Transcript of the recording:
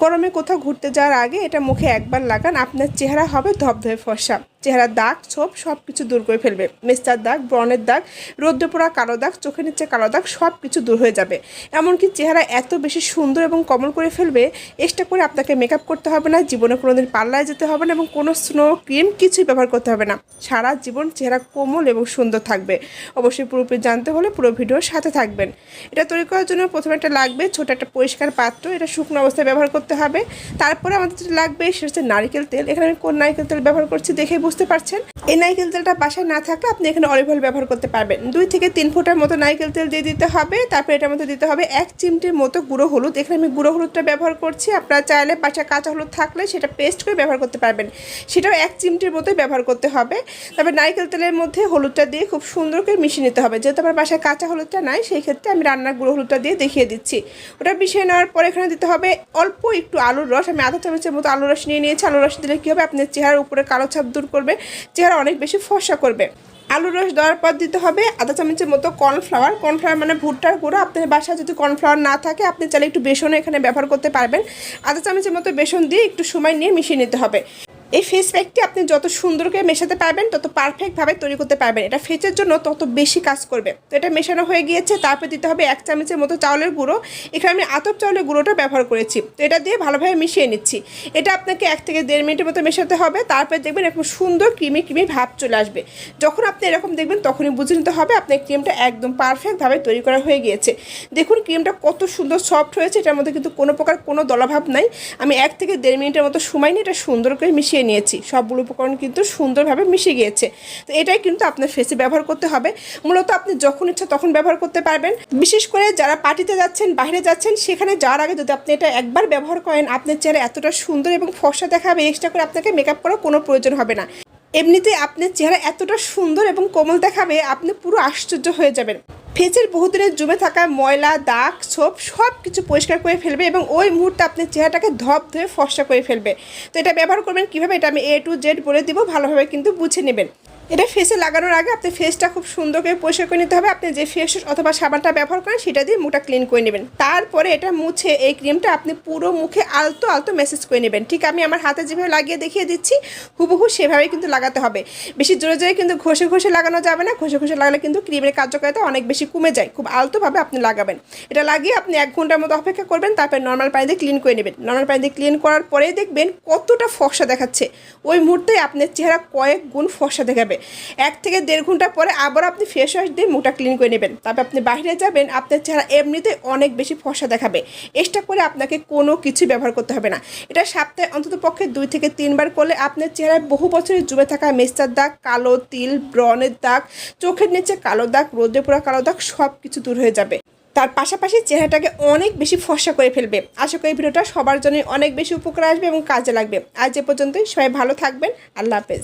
গরমে কোথাও ঘুরতে যাওয়ার আগে এটা মুখে একবার লাগান আপনার চেহারা হবে ধবধবে ফর্সা। চেহারার দাগ, ছোপ সব কিছু দূর করে ফেলবে। মেস্তার দাগ, ব্রণের দাগ রোদ্র পোড়া কালো দাগ, চোখের নিচে কালো দাগ সব কিছু দূর হয়ে যাবে। এমনকি চেহারা এত বেশি সুন্দর এবং কমল করে ফেলবে এক্সট্রা করে আপনাকে মেকআপ করতে হবে না, জীবনে কোনোদিন পাল্লায় যেতে হবে না এবং কোনো স্নো ক্রিম কিছুই ব্যবহার করতে হবে না। সারা জীবন চেহারা কোমল এবং সুন্দর থাকবে। অবশ্যই পুরোপুরি জানতে হলে পুরো ভিডিওর সাথে থাকবেন। এটা তৈরি করার জন্য প্রথমে একটা লাগবে ছোট একটা পরিষ্কার পাত্র, এটা শুকনো অবস্থায় ব্যবহার করতে হবে। তারপরে আমাদের যেটা লাগবে সেটা হচ্ছে নারকেল তেল। এখানে আমি কোন নারকেল তেল ব্যবহার করছি দেখে বুঝতে পারছেন। এই নারকেল তেলটা বাসায় না থাকলে আপনি এখানে অলিভ অয়েল ব্যবহার করতে পারবেন। দুই থেকে তিন ফুটার মতো নারকেল তেল দিয়ে দিতে হবে। তারপরে এটার মধ্যে দিতে হবে এক চিমটির মতো গুঁড়ো হলুদ। এখানে আমি গুঁড়ো হলুদটা ব্যবহার করছি। আপনারা চাইলে বাসায় কাঁচা হলুদ থাকলে সেটা পেস্ট করে ব্যবহার করতে পারবেন। সেটাও এক চিমটির মতোই ব্যবহার করতে হবে। তবে নারকেল তেলের মধ্যে হলুদটা দিয়ে খুব সুন্দর করে মিশিয়ে নিতে হবে। যেহেতু আমার বাসায় কাঁচা হলুদটা নাই, সেই ক্ষেত্রে আমি রান্নার গুঁড়ো হলুদটা দিয়ে দেখিয়ে দিচ্ছি। ওটা মিশিয়ে নেওয়ার পর এখানে দিতে হবে অল্প একটু আলুর রস। আমি আধা চামচের মতো আলুর রস নিয়ে নিয়েছি। আলুর রস দিলে কী হবে? আপনার চেহারার উপরে কালো ছাপ দূর করবে। চেহারা অনেক বেশি ফর্সা করবে। আলু রস দেওয়ার পর দিতে হবে আধা চামচের মতো কর্নফ্লাওয়ার। কর্নফ্লাওয়ার মানে ভুট্টার গুঁড়ো। আপনার বাসায় যদি কর্নফ্লাওয়ার না থাকে, আপনি চাইলে একটু বেসনও এখানে ব্যবহার করতে পারবেন। আধা চামচের মতো বেসন দিয়ে একটু সময় নিয়ে মিশিয়ে নিতে হবে। এই ফেস প্যাকটি আপনি যত সুন্দর করে মেশাতে পারবেন, তত পারফেক্টভাবে তৈরি করতে পারবেন। এটা ফেসের জন্য তত বেশি কাজ করবে। তো এটা মেশানো হয়ে গিয়েছে, তারপর দিতে হবে এক চামচের মতো চাউলের গুঁড়ো। এখানে আমি আতপ চাউলের গুঁড়োটা ব্যবহার করেছি। তো এটা দিয়ে ভালোভাবে মিশিয়ে নিচ্ছি। এটা আপনাকে এক থেকে দেড় মিনিটের মতো মেশাতে হবে, তারপর দেখবেন এরকম সুন্দর ক্রিমি ক্রিমি ভাব চলে আসবে। যখন আপনি এরকম দেখবেন, তখনই বুঝে নিতে হবে আপনার ক্রিমটা একদম পারফেক্টভাবে তৈরি করা হয়ে গিয়েছে। দেখুন ক্রিমটা কত সুন্দর সফট হয়েছে, এটার মধ্যে কিন্তু কোনো প্রকার কোনো দলাভাব নাই। আমি এক থেকে দেড় মিনিটের মতো সময় নিয়ে এটা সুন্দর করে মিশিয়ে নিয়েছি। সবগুলো উপকরণ কিন্তু সুন্দরভাবে মিশে গিয়েছে। তো এটাই কিন্তু আপনার ফেসে ব্যবহার করতে হবে। মূলত আপনি যখন ইচ্ছা তখন ব্যবহার করতে পারবেন। বিশেষ করে যারা পার্টিতে যাচ্ছেন, বাইরে যাচ্ছেন, সেখানে যাওয়ার আগে যদি আপনি এটা একবার ব্যবহার করেন, আপনার চেহারা এতটা সুন্দর এবং ফর্সা দেখাবে এক্সট্রা করে আপনাকে মেকআপ করার কোনো প্রয়োজন হবে না। এমনিতে আপনার চেহারা এতটা সুন্দর এবং কোমল দেখাবে, আপনি পুরো আশ্চর্য হয়ে যাবেন। ফেসের বহুদিনের জমে থাকা ময়লা, দাগ, ছোপ সব কিছু পরিষ্কার করে ফেলবে এবং ওই মুহূর্তে আপনি চেহারাটাকে ধপ ধুয়ে ফসা করে ফেলবে। তো এটা ব্যবহার করবেন কীভাবে? এটা আমি এ টু জেড বলে দিব, ভালোভাবে কিন্তু বুঝে নেবেন। এটা ফেসে লাগানোর আগে আপনি ফেসটা খুব সুন্দর করে পরিষ্কার করে নিতে হবে। আপনি যে ফেস অথবা সাবানটা ব্যবহার করেন, সেটা দিয়ে মুখটা ক্লিন করে নেবেন। তারপরে এটা মুছে এই ক্রিমটা আপনি পুরো মুখে আলতো আলতো মেসেজ করে নেবেন। ঠিক আমি আমার হাতে যেভাবে লাগিয়ে দেখিয়ে দিচ্ছি, হুবহু সেভাবেই কিন্তু লাগাতে হবে। বেশি জোরে জোরে কিন্তু ঘষে ঘষে লাগানো যাবে না। ঘষে ঘষে লাগালে কিন্তু ক্রিমের কার্যকারিতা অনেক বেশি কমে যায়। খুব আলতোভাবে আপনি লাগাবেন। এটা লাগিয়ে আপনি এক ঘণ্টার মতো অপেক্ষা করবেন, তারপর নর্মাল পানি দিয়ে ক্লিন করে নেবেন। নর্মাল পানি দিয়ে ক্লিন করার পরেই দেখবেন কতটা ফর্সা দেখাচ্ছে। ওই মুহূর্তে আপনার চেহারা কয়েক গুণ ফর্সা দেখাবে। এক থেকে দেড় ঘণ্টা পরে আবার আপনি ফেস ওয়াশ দিয়ে মুখটা ক্লিন করে নেবেন। তারপর আপনি বাইরে যাবেন, আপনার চেহারা এমনিতে অনেক বেশি ফর্সা দেখাবে। এক্সট্রা করে আপনাকে কোনো কিছু ব্যবহার করতে হবে না। এটা সপ্তাহে অন্তত পক্ষে দুই থেকে তিনবার করলে আপনার চেহারায় বহু বছরের জমে থাকা মেস্তার দাগ, কালো তিল ব্রনের দাগ, চোখের নিচে কালো দাগ রোদে পোড়া কালো দাগ সব কিছু দূর হয়ে যাবে। তার পাশাপাশি চেহারাটাকে অনেক বেশি ফর্সা করে ফেলবে। আশা করি ভিডিওটা সবার জন্যই অনেক বেশি উপকার আসবে এবং কাজে লাগবে। আজ এ পর্যন্তই, সবাই ভালো থাকবেন। আল্লাহ হাফেজ।